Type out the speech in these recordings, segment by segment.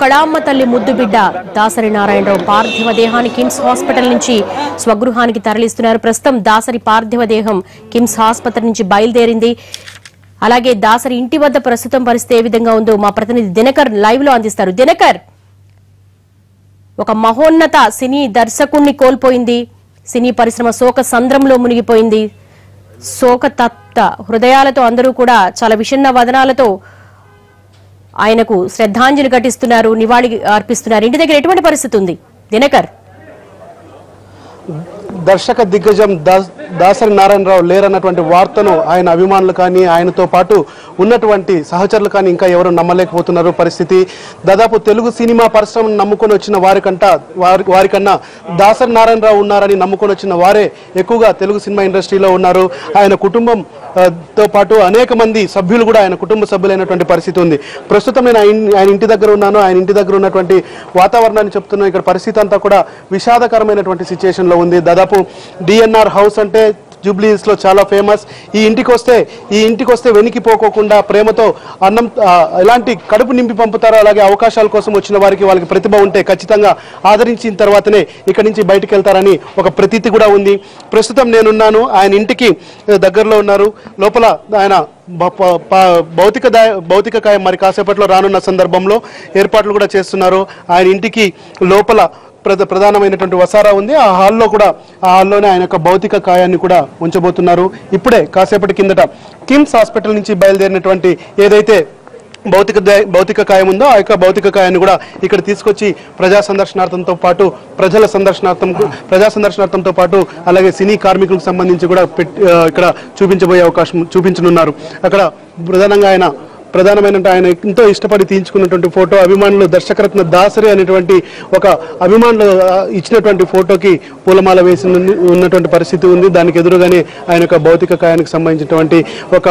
కళామ్మ తల్లి ముద్దుబిడ్డ దాసరి నారాయణరావు పార్థివ దేహాన్ని కిమ్స్ హాస్పిటల్ నుంచి స్వగృహానికి తరలిస్తున్నారు. ప్రస్తుతం దాసరి పార్థివ దేహం కిమ్స్ ఆసుపత్రి నుంచి బయలుదేరింది. అలాగే దాసరి ఇంటి వద్ద ప్రస్తుతం పరిస్థితి ఏ విధంగా ఉందో మా ప్రతినిధి దినకర్ లైవ్లో అందిస్తారు. దినకర్ ఒక మహోన్నత సినీ దర్శకుణ్ణి కోల్పోయింది. సినీ పరిశ్రమ శోక సంద్రంలో మునిగిపోయింది. శోక తప్త హృదయాలతో అందరూ కూడా చాలా విషన్న వదనాలతో ఆయనకు శ్రద్ధాంజలి ఘటిస్తున్నారు నివాళి అర్పిస్తున్నారు. ఇంటి దగ్గర ఎటువంటి పరిస్థితి ఉంది? దినకర్. దర్శక దిగ్గజం దాస్ దాసరి నారాయణరావు లేరన్నటువంటి వార్తను ఆయన అభిమానులు కానీ ఆయనతో పాటు ఉన్నటువంటి సహచరులు కానీ ఇంకా ఎవరు నమ్మలేకపోతున్నారు పరిస్థితి. దాదాపు తెలుగు సినిమా పరిశ్రమను నమ్ముకొని వచ్చిన వారికంట వారి వారికన్నా దాసరి నారాయణరావు ఉన్నారని నమ్ముకొని వచ్చిన వారే ఎక్కువగా తెలుగు సినిమా ఇండస్ట్రీలో ఉన్నారు. ఆయన కుటుంబం తో పాటు అనేక మంది సభ్యులు కూడా ఆయన కుటుంబ సభ్యులైనటువంటి పరిస్థితి ఉంది. ప్రస్తుతం నేను ఆయన ఆయన ఇంటి దగ్గర ఉన్నాను. ఆయన ఇంటి దగ్గర ఉన్నటువంటి వాతావరణాన్ని చెప్తున్నాను. ఇక్కడ పరిస్థితి అంతా కూడా విషాదకరమైనటువంటి సిచ్యుయేషన్లో ఉంది. దాదాపు డిఎన్ఆర్ హౌస్ అంటే జూబ్లీస్ చాలా ఫేమస్ ఈ ఇంటికి వస్తే ఈ ఇంటికి వస్తే వెనికిపోకోకుండా ప్రేమతో అన్నం ఎలాంటి కడుపు నింపి పంపుతారో అలాగే అవకాశాల కోసం వచ్చిన వారికి వాళ్ళకి ప్రతిభ ఉంటే ఖచ్చితంగా ఆదరించిన తర్వాతనే ఇక్కడి నుంచి బయటకు వెళ్తారని ఒక ప్రతీతి కూడా ఉంది. ప్రస్తుతం నేనున్నాను. ఆయన ఇంటికి దగ్గరలో ఉన్నారు. లోపల ఆయన భౌతిక దా- భౌతిక కాయం మరి కాసేపట్లో రానున్న సందర్భంలో ఏర్పాట్లు కూడా చేస్తున్నారు. ఆయన ఇంటికి లోపల ప్రధ ప్రధానమైనటువంటి వసారా ఉంది. ఆ హాల్లో కూడా ఆ హాల్లోనే ఆయన యొక్క భౌతిక కాయాన్ని కూడా ఉంచబోతున్నారు. ఇప్పుడే కాసేపటి కిందట కిమ్స్ హాస్పిటల్ నుంచి బయలుదేరినటువంటి ఏదైతే భౌతిక భౌతిక కాయం ఉందో ఆ యొక్క భౌతిక కాయాన్ని కూడా ఇక్కడ తీసుకొచ్చి ప్రజా సందర్శనార్థంతో పాటు ప్రజల సందర్శనార్థం ప్రజా సందర్శనార్థంతో పాటు అలాగే సినీ కార్మికులకు సంబంధించి కూడా ఇక్కడ చూపించబోయే అవకాశం చూపించనున్నారు. అక్కడ ప్రధానంగా ఆయన ప్రధానమైన ఆయన ఎంతో ఇష్టపడి తీయించుకున్నటువంటి ఫోటో అభిమానులు దర్శకరత్న దాసరి అనేటువంటి ఒక అభిమానులు ఇచ్చినటువంటి ఫోటోకి పూలమాల వేసి ఉన్నటువంటి పరిస్థితి ఉంది. దానికి ఎదురుగానే ఆయన యొక్క భౌతిక కాయానికి సంబంధించినటువంటి ఒక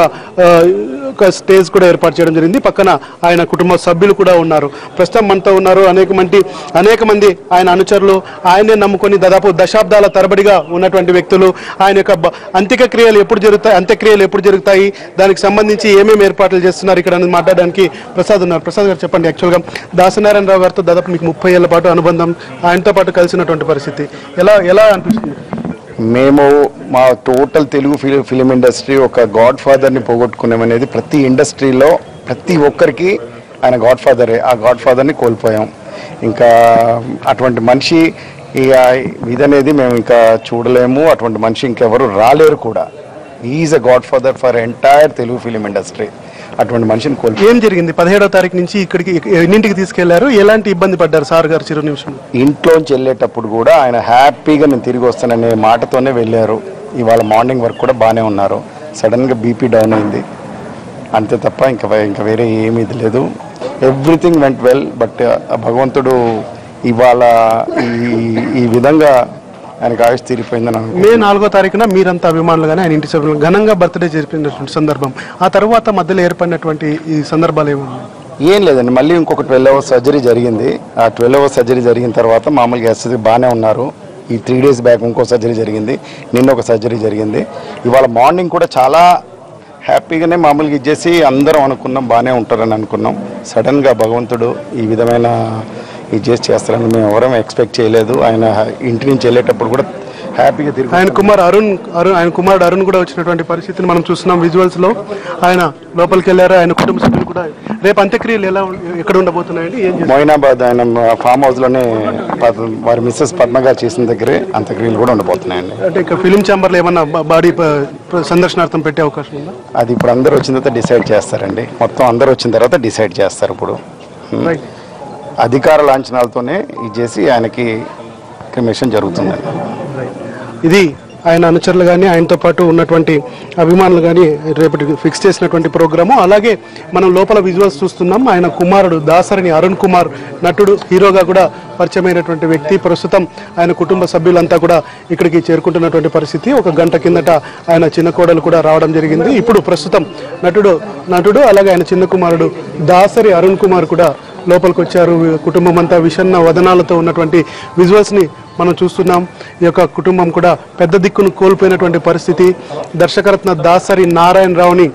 ఒక స్టేజ్ కూడా ఏర్పాటు చేయడం జరిగింది. పక్కన ఆయన కుటుంబ సభ్యులు కూడా ఉన్నారు. ప్రస్తుతం మనతో ఉన్నారు అనేక మంది అనేక మంది ఆయన అనుచరులు. ఆయనే నమ్ముకొని దాదాపు దశాబ్దాల తరబడిగా ఉన్నటువంటి వ్యక్తులు. ఆయన యొక్క అంత్యక్రియలు అంత్యక క్రియలు ఎప్పుడు జరుగుతాయి అంత్యక్రియలు ఎప్పుడు జరుగుతాయి దానికి సంబంధించి ఏమేమి ఏర్పాట్లు చేస్తున్నారు ఇక్కడ అని మాట్లాడడానికి ప్రసాద్ ఉన్నారు. ప్రసాద్ గారు చెప్పండి యాక్చువల్గా దాసనారాయణరావు గారితో దాదాపు మీకు ముప్పై ఏళ్ళ పాటు అనుబంధం ఆయనతో పాటు కలిసినటువంటి పరిస్థితి. ఎలా ఎలా అనిపిస్తుంది? మేము మా total Telugu film film industry ఒక గాడ్ ఫాదర్ని పోగొట్టుకున్నామనేది ప్రతి ఇండస్ట్రీలో ప్రతి ఒక్కరికి ఆయన గాడ్ ఫాదరే ఆ గాడ్ ఫాదర్ని కోల్పోయాం. ఇంకా అటువంటి మనిషి ఇక ఇదనేది మేము ఇంకా చూడలేము. అటువంటి మనిషి ఇంకెవరు రాలేరు కూడా. Is a god father for entire Telugu film industry అటువంటి మనిషిని కోల్పో ఏం జరిగింది? పదిహేడవ తారీఖు నుంచి ఇక్కడికి ఎన్నింటికి తీసుకెళ్ళారు? ఎలాంటి ఇబ్బంది పడ్డారు సార్ గారు చిరు నిమిషం ఇంట్లోంచి వెళ్ళేటప్పుడు కూడా ఆయన హ్యాపీగా నేను తిరిగి వస్తాననే మాటతోనే వెళ్ళారు. ఇవాళ మార్నింగ్ వరకు కూడా బాగానే ఉన్నారు. సడన్గా బీపీ డౌన్ అయింది. అంతే తప్ప ఇంకా ఇంకా వేరే ఏమీ ఇది లేదు. ఎవ్రీథింగ్ వెంట్ వెల్ బట్ భగవంతుడు ఇవాళ ఈ ఈ విధంగా ఆయనకు ఆయుష్ తీరిపోయిందని అనుకో మే నాలుగో తారీఖున మీరంతా అభిమానులుగానే ఆయన ఇంటి సభ్యులు ఘనంగా బర్త్డే జరిపినటువంటి సందర్భం. ఆ తర్వాత మధ్యలో ఏర్పడినటువంటి ఈ సందర్భాలు ఏమున్నాయి? ఏం లేదండి మళ్ళీ ఇంకొక ట్వెల్వ్ అవర్స్ సర్జరీ జరిగింది. ఆ ట్వెల్వ్ అవర్స్ సర్జరీ జరిగిన తర్వాత మామూలుగా ఎస్ఎస్సి బాగానే ఉన్నారు. ఈ త్రీ డేస్ బ్యాక్ ఇంకో సర్జరీ జరిగింది. నిన్న ఒక సర్జరీ జరిగింది. ఇవాళ మార్నింగ్ కూడా చాలా హ్యాపీగానే మామూలుగా ఇచ్చేసి అందరం అనుకున్నాం బాగానే ఉంటారని అనుకున్నాం. సడన్గా భగవంతుడు ఈ విధమైన ఇది చేసి చేస్తారని మేము ఎవరం ఎక్స్పెక్ట్ చేయలేదు. ఆయన ఇంటి నుంచి వెళ్ళేటప్పుడు కూడా హ్యాపీగా తిరిగి ఆయన కుమార్ అరుణ్ అరుణ్ ఆయన కుమారుడు అరుణ్ కూడా వచ్చినటువంటి పరిస్థితిని మనం చూస్తున్నాం విజువల్స్లో ఆయన లోపలికి వెళ్ళారు ఆయన కుటుంబ సభ్యులు కూడా. రేపు అంత్యక్రియలు ఎలా ఎక్కడ ఉండబోతున్నాయండి? మొయినాబాద్ ఆయన ఫామ్ హౌస్లోనే వారి మిస్సెస్ పద్మ గారు చేసిన దగ్గరే అంత్యక్రియలు కూడా ఉండబోతున్నాయండి. అంటే ఇక ఫిలిం ఛాంబర్లో ఏమన్నా బాడీ సందర్శనార్థం పెట్టే అవకాశం ఉందా? అది ఇప్పుడు అందరూ వచ్చిన తర్వాత డిసైడ్ చేస్తారండి. మొత్తం అందరూ వచ్చిన తర్వాత డిసైడ్ చేస్తారు ఇప్పుడు. రైట్ అధికార లాంఛనాలతోనే ఇది చేసి ఆయనకి క్రిమేషన్ జరుగుతుందండి ఇది ఆయన అనుచరులు కానీ ఆయనతో పాటు ఉన్నటువంటి అభిమానులు కానీ రేపటి ఫిక్స్ చేసినటువంటి ప్రోగ్రాము. అలాగే మనం లోపల విజువల్స్ చూస్తున్నాం. ఆయన కుమారుడు దాసరిని అరుణ్ కుమార్ నటుడు హీరోగా కూడా పరిచయమైనటువంటి వ్యక్తి. ప్రస్తుతం ఆయన కుటుంబ సభ్యులంతా కూడా ఇక్కడికి చేరుకుంటున్నటువంటి పరిస్థితి. ఒక గంట కిందట ఆయన చిన్న కోడలు కూడా రావడం జరిగింది. ఇప్పుడు ప్రస్తుతం నటుడు నటుడు అలాగే ఆయన చిన్న కుమారుడు దాసరి అరుణ్ కుమార్ కూడా లోపలికి వచ్చారు కుటుంబం అంతా విషన్న వదనాలతో ఉన్నటువంటి విజువల్స్ని మనం చూస్తున్నాం. ఈ యొక్క కుటుంబం కూడా పెద్ద దిక్కును కోల్పోయినటువంటి పరిస్థితి. దర్శకరత్న దాసరి నారాయణ రావుని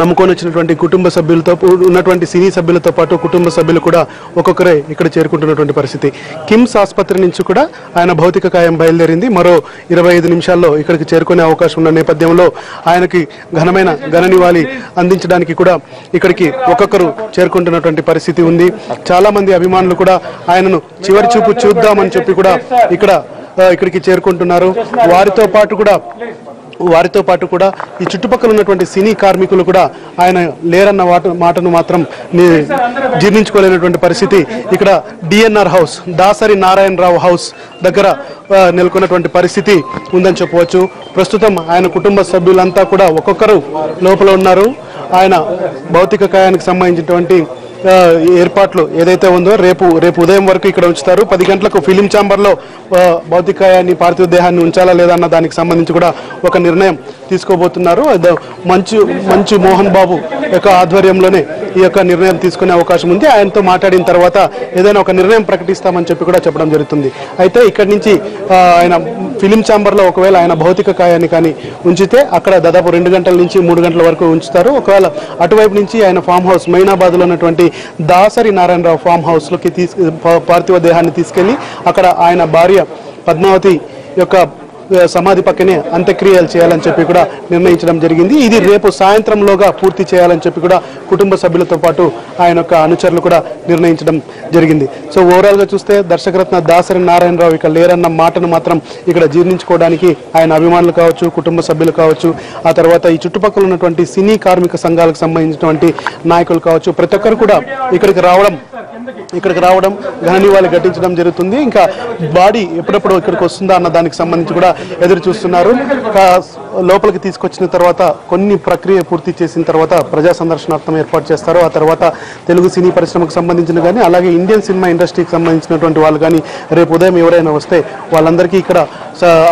నమ్ముకొని వచ్చినటువంటి కుటుంబ సభ్యులతో ఉన్నటువంటి సినీ సభ్యులతో పాటు కుటుంబ సభ్యులు కూడా ఒక్కొక్కరే ఇక్కడ చేరుకుంటున్నటువంటి పరిస్థితి. కిమ్స్ ఆసుపత్రి నుంచి కూడా ఆయన భౌతిక కాయం బయలుదేరింది. మరో ఇరవై ఐదు నిమిషాల్లో ఇక్కడికి చేరుకునే అవకాశం ఉన్న నేపథ్యంలో ఆయనకి ఘనమైన ఘన నివాళి అందించడానికి కూడా ఇక్కడికి ఒక్కొక్కరు చేరుకుంటున్నటువంటి పరిస్థితి ఉంది. చాలామంది అభిమానులు కూడా ఆయనను చివరి చూపు చూద్దామని చెప్పి కూడా ఇక్కడ ఇక్కడికి చేరుకుంటున్నారు. వారితో పాటు కూడా వారితో పాటు కూడా ఈ చుట్టుపక్కల ఉన్నటువంటి సినీ కార్మికులు కూడా ఆయన లేరన్న మాటను మాత్రం జీర్ణించుకోలేనటువంటి పరిస్థితి. ఇక్కడ DNR house Dasari Narayana Rao house దగ్గర నెలకొన్నటువంటి పరిస్థితి ఉందని చెప్పవచ్చు. ప్రస్తుతం ఆయన కుటుంబ సభ్యులంతా కూడా ఒక్కొక్కరు లోపల ఉన్నారు. ఆయన భౌతిక కాయానికి సంబంధించినటువంటి ఏర్పాట్లు ఏదైతే ఉందో రేపు రేపు ఉదయం వరకు ఇక్కడ ఉంచుతారు. పది గంటలకు ఫిలిం ఛాంబర్లో భౌతికాయాన్ని పార్థివ దేహాన్ని ఉంచాలా లేదా అన్న దానికి సంబంధించి కూడా ఒక నిర్ణయం తీసుకోబోతున్నారు. మంచు మంచు మోహన్ బాబు యొక్క ఆధ్వర్యంలోనే ఈ యొక్క నిర్ణయం తీసుకునే అవకాశం ఉంది. ఆయనతో మాట్లాడిన తర్వాత ఏదైనా ఒక నిర్ణయం ప్రకటిస్తామని చెప్పి కూడా చెప్పడం జరుగుతుంది. అయితే ఇక్కడి నుంచి ఆయన ఫిలిం ఛాంబర్లో ఒకవేళ ఆయన భౌతిక కాయాన్ని కానీ ఉంచితే అక్కడ దాదాపు రెండు గంటల నుంచి మూడు గంటల వరకు ఉంచుతారు. ఒకవేళ అటువైపు నుంచి ఆయన ఫామ్ హౌస్ మైనాబాద్లో ఉన్నటువంటి దాసరి నారాయణరావు ఫామ్ హౌస్లోకి తీసు పార్థివ దేహాన్ని తీసుకెళ్ళి అక్కడ ఆయన భార్య పద్మావతి యొక్క సమాధి పక్కనే అంత్యక్రియలు చేయాలని చెప్పి కూడా నిర్ణయించడం జరిగింది. ఇది రేపు సాయంత్రంలోగా పూర్తి చేయాలని చెప్పి కూడా కుటుంబ సభ్యులతో పాటు ఆయన యొక్క అనుచరులు కూడా నిర్ణయించడం జరిగింది. సో ఓవరాల్గా చూస్తే దర్శకరత్న దాసరి నారాయణరావు ఇక లేరన్న మాటను మాత్రం ఇక్కడ జీర్ణించుకోవడానికి ఆయన అభిమానులు కావచ్చు కుటుంబ సభ్యులు కావచ్చు ఆ తర్వాత ఈ చుట్టుపక్కల ఉన్నటువంటి సినీ కార్మిక సంఘాలకు సంబంధించినటువంటి నాయకులు కావచ్చు ప్రతి ఒక్కరు కూడా ఇక్కడికి రావడం ఇక్కడికి రావడం ఘనని వాళ్ళు ఘటించడం జరుగుతుంది. ఇంకా బాడీ ఎప్పుడెప్పుడు ఇక్కడికి వస్తుందా అన్న దానికి సంబంధించి కూడా ఎదురు చూస్తున్నారు. లోపలికి తీసుకొచ్చిన తర్వాత కొన్ని ప్రక్రియ పూర్తి చేసిన తర్వాత ప్రజా సందర్శనార్థం ఏర్పాటు చేస్తారు. ఆ తర్వాత తెలుగు సినీ పరిశ్రమకు సంబంధించిన కానీ అలాగే ఇండియన్ సినిమా ఇండస్ట్రీకి సంబంధించినటువంటి వాళ్ళు కానీ రేపు ఉదయం ఎవరైనా వస్తే వాళ్ళందరికీ ఇక్కడ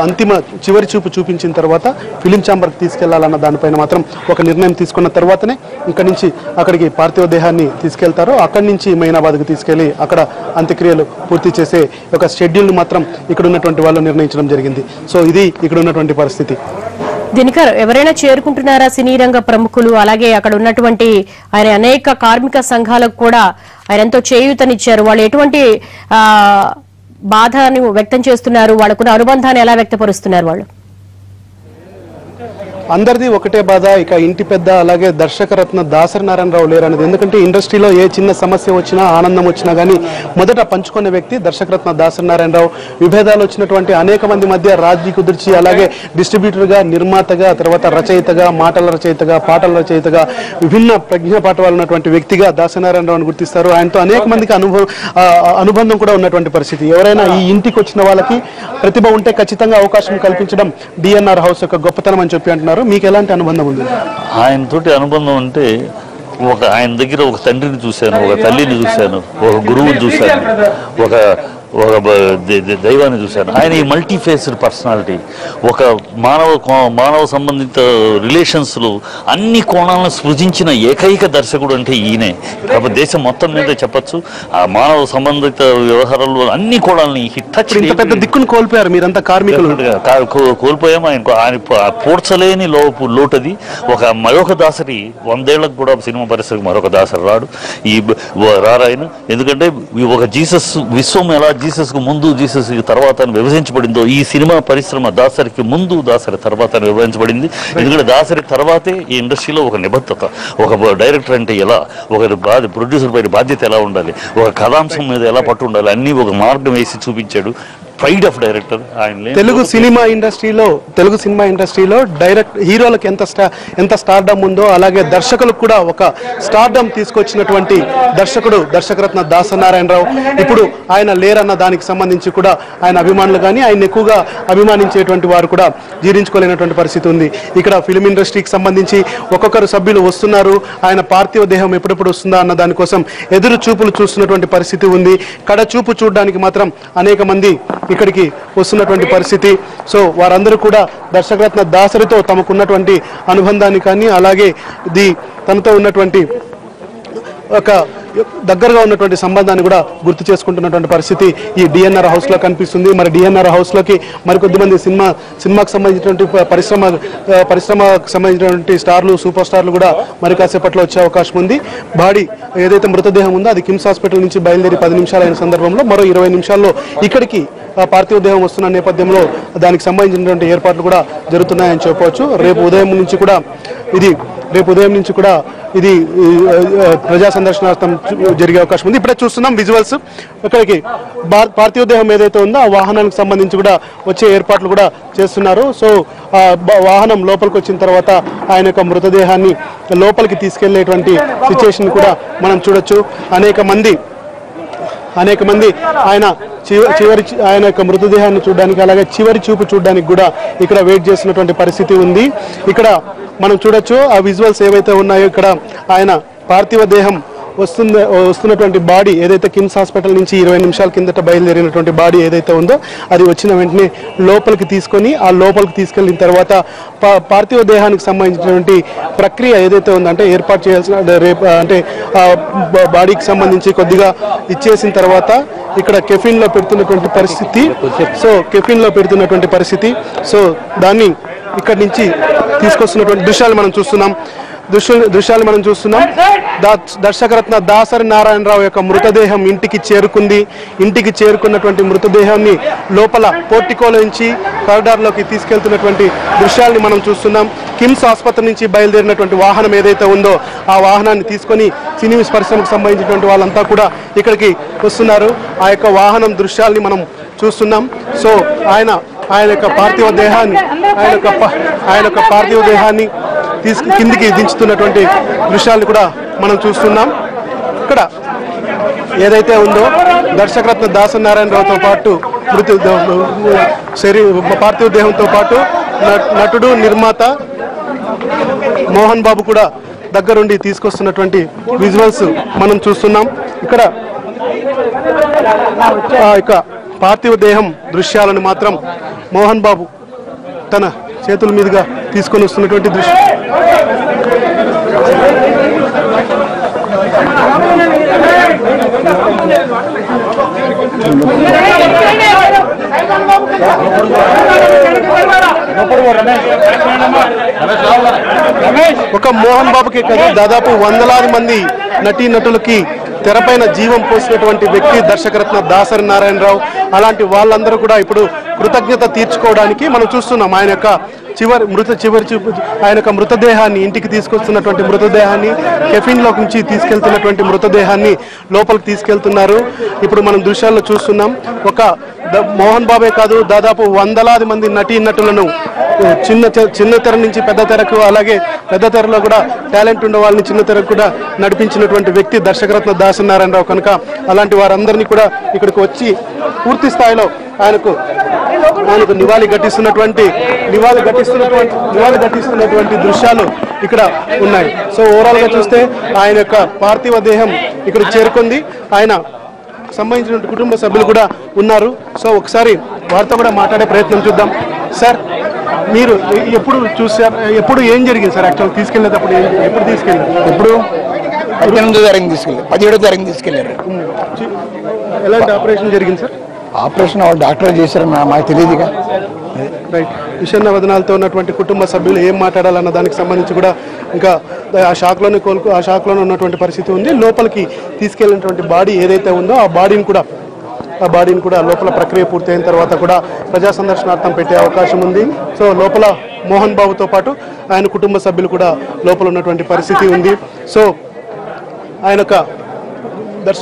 అంతిమ చివరి చూపు చూపించిన తర్వాత ఫిలిం ఛాంబర్కి తీసుకెళ్ళాలన్న దానిపైన మాత్రం ఒక నిర్ణయం తీసుకున్న తర్వాతనే ఇక్కడి నుంచి అక్కడికి పార్థివ దేహాన్ని తీసుకెళ్తారు. అక్కడి నుంచి మైనాబాద్కి తీసుకెళ్ళి అక్కడ అంత్యక్రియలు పూర్తి చేసే ఒక షెడ్యూల్ మాత్రం ఇక్కడ ఉన్నటువంటి వాళ్ళు నిర్ణయించడం జరిగింది. సో ఇది ఇక్కడ ఉన్నటువంటి పరిస్థితి. దినకర్ ఎవరైనా చేరుకుంటున్నారా సినీ రంగ ప్రముఖులు? అలాగే అక్కడ ఉన్నటువంటి ఆయన అనేక కార్మిక సంఘాలకు కూడా ఆయన ఎంతో చేయూతనిచ్చారు. వాళ్ళు ఎటువంటి బాధను వ్యక్తం చేస్తున్నారు వాళ్ళకున్న అనుబంధాన్ని ఎలా వ్యక్తపరుస్తున్నారు వాళ్ళు? అందరిది ఒకటే బాధ ఇక ఇంటి పెద్ద అలాగే దర్శకరత్న దాసరి నారాయణరావు లేరు అనేది ఎందుకంటే ఇండస్ట్రీలో ఏ చిన్న సమస్య వచ్చినా ఆనందం వచ్చినా కానీ మొదట పంచుకునే వ్యక్తి దర్శకరత్న దాసరి నారాయణరావు విభేదాలు వచ్చినటువంటి అనేక మంది మధ్య రాజీ కుదిర్చి అలాగే డిస్ట్రిబ్యూటర్గా నిర్మాతగా తర్వాత రచయితగా మాటల రచయితగా పాటల రచయితగా విభిన్న ప్రజ్ఞా పాఠవాలు ఉన్నటువంటి వ్యక్తిగా దాసనారాయణరావుని గుర్తిస్తారు. ఆయనతో అనేక మందికి అనుభవం అనుబంధం కూడా ఉన్నటువంటి పరిస్థితి. ఎవరైనా ఈ ఇంటికి వచ్చిన వాళ్ళకి ప్రతిభ ఉంటే ఖచ్చితంగా అవకాశం కల్పించడం డిఎన్ఆర్ హౌస్ యొక్క గొప్పతనం అని చెప్పి అంటున్నారు. మీకు ఎలాంటి అనుబంధం ఉంది? ఆయనతోటి అనుబంధం అంటే ఒక ఆయన దగ్గర ఒక తండ్రిని చూశాను ఒక తల్లిని చూశాను ఒక గురువుని చూశాను ఒక ఒక దైవాన్ని చూశాను. ఆయన ఈ మల్టీ ఫేస్డ్ పర్సనాలిటీ ఒక మానవ కో- మానవ సంబంధిత రిలేషన్స్లో అన్ని కోణాలను సృజించిన ఏకైక దర్శకుడు అంటే ఈయనే. కాబట్టి దేశం మొత్తం మీద చెప్పొచ్చు. ఆ మానవ సంబంధిత వ్యవహారాల్లో అన్ని కోణాలని టచ్ పెద్ద దిక్కును కోల్పోయారు మీరంతా కార్మికులు. Definitely గా. కా- కో- కోల్పోయాం. ఆయన ఆయన పూడ్చలేని లోపు లోటది. ఒక మరొక దాసరి వందేళ్ళకు కూడా సినిమా పరిశ్రమకు మరొక దాసరి రాడు. ఈ రారాయన. ఎందుకంటే ఒక జీసస్ విశ్వం ఎలా జీసస్కు ముందు జీసస్కి తర్వాత అని విభజించబడిందో ఈ సినిమా పరిశ్రమ దాసరికి ముందు దాసరి తర్వాత అని విభజించబడింది. ఎందుకంటే దాసరి తర్వాతే ఈ ఇండస్ట్రీలో ఒక నిబద్ధత ఒక డైరెక్టర్ అంటే ఎలా ఒక బాధ్య ప్రొడ్యూసర్ పైన బాధ్యత ఎలా ఉండాలి ఒక కథాంశం మీద ఎలా పట్టు ఉండాలి అన్నీ ఒక మార్గం వేసి చూపించాడు. ప్రైడ్ ఆఫ్ డైరెక్టర్ ఆయన తెలుగు సినిమా ఇండస్ట్రీలో తెలుగు సినిమా ఇండస్ట్రీలో డైరెక్ట్ హీరోలకు ఎంత స్టా ఎంత స్టార్డమ్ ఉందో అలాగే దర్శకులకు కూడా ఒక స్టార్డమ్ తీసుకొచ్చినటువంటి దర్శకుడు దర్శకరత్న దాసనారాయణరావు. ఇప్పుడు ఆయన లేరన్న దానికి సంబంధించి కూడా ఆయన అభిమానులు కానీ ఆయన ఎక్కువగా అభిమానించేటువంటి వారు కూడా జీర్ణించుకోలేనటువంటి పరిస్థితి ఉంది. ఇక్కడ ఫిలిం ఇండస్ట్రీకి సంబంధించి ఒక్కొక్కరు సభ్యులు వస్తున్నారు. ఆయన పార్థివ దేహం ఎప్పుడెప్పుడు వస్తుందా అన్న దానికోసం ఎదురు చూపులు చూస్తున్నటువంటి పరిస్థితి ఉంది. కడ చూపు చూడడానికి మాత్రం అనేక మంది ఇక్కడికి వస్తున్నటువంటి పరిస్థితి. సో వారందరూ కూడా దర్శకరత్న దాసరితో తమకున్నటువంటి అనుబంధాన్ని కానీ అలాగే ది తనతో ఉన్నటువంటి ఒక దగ్గరగా ఉన్నటువంటి సంబంధాన్ని కూడా గుర్తు చేసుకుంటున్నటువంటి పరిస్థితి ఈ డిఎన్ఆర్ హౌస్లో కనిపిస్తుంది. మరి డిఎన్ఆర్ హౌస్లోకి మరికొద్ది మంది సినిమా సినిమాకి సంబంధించినటువంటి పరిశ్రమ పరిశ్రమకు సంబంధించినటువంటి స్టార్లు సూపర్ స్టార్లు కూడా మరి కాసేపట్లో వచ్చే అవకాశం ఉంది. బాడీ ఏదైతే మృతదేహం ఉందో అది కిమ్స్ హాస్పిటల్ నుంచి బయలుదేరి పది నిమిషాలు అయిన సందర్భంలో మరో ఇరవై నిమిషాల్లో ఇక్కడికి పార్థివ దేహం వస్తున్న నేపథ్యంలో దానికి సంబంధించినటువంటి ఏర్పాట్లు కూడా జరుగుతున్నాయని చెప్పవచ్చు. రేపు ఉదయం నుంచి కూడా ఇది రేపు ఉదయం నుంచి కూడా ఇది ప్రజా సందర్శనార్థం జరిగే అవకాశం ఉంది. ఇప్పుడే చూస్తున్నాం విజువల్స్. ఇక్కడికి భా- ఏదైతే ఉందో ఆ వాహనానికి సంబంధించి కూడా వచ్చే ఏర్పాట్లు కూడా చేస్తున్నారు. సో వాహనం లోపలికి వచ్చిన తర్వాత ఆయన యొక్క మృతదేహాన్ని లోపలికి తీసుకెళ్ళేటువంటి సిచ్యుయేషన్ కూడా మనం చూడొచ్చు. అనేక మంది అనేక మంది ఆయన చివరి ఆయన యొక్క మృతదేహాన్ని చూడడానికి అలాగే చివరి చూపు చూడడానికి కూడా ఇక్కడ వెయిట్ చేసినటువంటి పరిస్థితి ఉంది. ఇక్కడ మనం చూడొచ్చు ఆ విజువల్స్ ఏవైతే ఉన్నాయో ఇక్కడ ఆయన పార్థివ దేహం వస్తుంది వస్తున్నటువంటి బాడీ ఏదైతే కిమ్స్ హాస్పిటల్ నుంచి ఇరవై నిమిషాల కిందట బయలుదేరినటువంటి బాడీ ఏదైతే ఉందో అది వచ్చిన వెంటనే లోపలికి తీసుకొని ఆ లోపలికి తీసుకెళ్ళిన తర్వాత పార్థివ దేహానికి సంబంధించినటువంటి ప్రక్రియ ఏదైతే ఉందో అంటే ఏర్పాటు చేయాల్సిన అంటే రేపు అంటే ఆ బాడీకి సంబంధించి కొద్దిగా ఇచ్చేసిన తర్వాత ఇక్కడ కెఫిన్లో పెడుతున్నటువంటి పరిస్థితి. సో కెఫిన్లో పెడుతున్నటువంటి పరిస్థితి. సో దాన్ని ఇక్కడి నుంచి తీసుకొస్తున్నటువంటి దృశ్యాలు మనం చూస్తున్నాం. దృశ్యాలు మనం చూస్తున్నాం. దర్శకరత్న దాసరి నారాయణరావు యొక్క మృతదేహం ఇంటికి చేరుకుంది. ఇంటికి చేరుకున్నటువంటి మృతదేహాన్ని లోపల పోర్టికోలో నుంచి కారిడార్లోకి తీసుకెళ్తున్నటువంటి దృశ్యాల్ని మనం చూస్తున్నాం. కిమ్స్ ఆసుపత్రి నుంచి బయలుదేరినటువంటి వాహనం ఏదైతే ఉందో ఆ వాహనాన్ని తీసుకొని సినీ పరిశ్రమకు సంబంధించినటువంటి వాళ్ళంతా కూడా ఇక్కడికి వస్తున్నారు. ఆ యొక్క వాహనం దృశ్యాల్ని మనం చూస్తున్నాం. సో ఆయన ఆయన యొక్క పార్థివ దేహాన్ని ఆయన యొక్క ఆయన యొక్క పార్థివ దేహాన్ని కిందికి దించుతున్నటువంటి దృశ్యాలను కూడా మనం చూస్తున్నాం. ఇక్కడ ఏదైతే ఉందో దర్శకరత్న దాసనారాయణరావుతో పాటు మృతి శరీ పార్థివ దేహంతో పాటు న- నటుడు నిర్మాత మోహన్ బాబు కూడా దగ్గరుండి తీసుకొస్తున్నటువంటి విజువల్స్ మనం చూస్తున్నాం. ఇక్కడ ఆ యొక్క పార్థివ దేహం దృశ్యాలను మాత్రం మోహన్ బాబు తన చేతుల మీదుగా తీసుకొని వస్తున్నటువంటి దృశ్యం. ఒక మోహన్ బాబుకి కాదు దాదాపు వందలాది మంది నటీ నటులకి తెరపైన జీవం పోసినటువంటి వ్యక్తి దర్శకరత్న దాసరి నారాయణరావు. అలాంటి వాళ్ళందరూ కూడా ఇప్పుడు కృతజ్ఞత తీర్చుకోవడానికి మనం చూస్తున్నాం ఆయన యొక్క చివరి మృత చివరి చూపు ఆయన యొక్క మృతదేహాన్ని ఇంటికి తీసుకొస్తున్నటువంటి మృతదేహాన్ని కెఫిన్లో నుంచి తీసుకెళ్తున్నటువంటి మృతదేహాన్ని లోపలికి తీసుకెళ్తున్నారు. ఇప్పుడు మనం దృశ్యాల్లో చూస్తున్నాం. ఒక ద- మోహన్ బాబే కాదు దాదాపు వందలాది మంది నటీ నటులను చిన్న చిన్న తెర నుంచి పెద్ద తెరకు అలాగే పెద్ద తెరలో కూడా టాలెంట్ ఉన్న వాళ్ళని చిన్న తెరకు కూడా నడిపించినటువంటి వ్యక్తి దర్శకరత్న దాసనారాయణరావు. కనుక అలాంటి వారందరినీ కూడా ఇక్కడికి వచ్చి పూర్తి స్థాయిలో ఆయనకు ఆయనకు నివాళి ఘటిస్తున్నటువంటి నివాళి ఘటిస్తున్నటువంటి నివాళి ఘటిస్తున్నటువంటి దృశ్యాలు ఇక్కడ ఉన్నాయి. సో ఓవరాల్గా చూస్తే ఆయన యొక్క పార్థివ దేహం ఇక్కడ చేరుకుంది. ఆయన సంబంధించిన కుటుంబ సభ్యులు కూడా ఉన్నారు. సో ఒకసారి వారితో కూడా మాట్లాడే ప్రయత్నం చూద్దాం. సార్ మీరు ఎప్పుడు చూసారు ఎప్పుడు ఏం జరిగింది సార్ యాక్చువల్ తీసుకెళ్ళేటప్పుడు ఎప్పుడు తీసుకెళ్ళారు? ఇప్పుడు పద్దెనిమిదో తారీఖు తీసుకెళ్ళారు. పదిహేడో తారీఖు తీసుకెళ్ళారు చి- ఎలాంటి ఆపరేషన్ జరిగింది సార్ ఆపరేషన్ వాళ్ళు డాక్టర్ చేశారు మా- మాకు తెలియదుగా. రైట్ విషన్న వదనాలతో ఉన్నటువంటి కుటుంబ సభ్యులు ఏం మాట్లాడాలన్న దానికి సంబంధించి కూడా ఇంకా ఆ షాక్లోనే కోలుకు ఆ షాక్లోనే ఉన్నటువంటి పరిస్థితి ఉంది. లోపలికి తీసుకెళ్ళినటువంటి బాడీ ఏదైతే ఉందో ఆ బాడీని కూడా ఆ బాడీని కూడా లోపల ప్రక్రియ పూర్తయిన తర్వాత కూడా ప్రజా సందర్శనార్థం పెట్టే అవకాశం ఉంది. సో లోపల మోహన్ బాబుతో పాటు ఆయన కుటుంబ సభ్యులు కూడా లోపల ఉన్నటువంటి పరిస్థితి ఉంది. సో ఆయన యొక్క దర్శ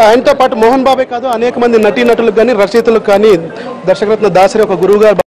ఆయనతో పాటు మోహన్ బాబే కాదు అనేక మంది నటీనటులకు కానీ రచయితలకు కానీ దర్శకరత్న దాసరి ఒక గురువు గారు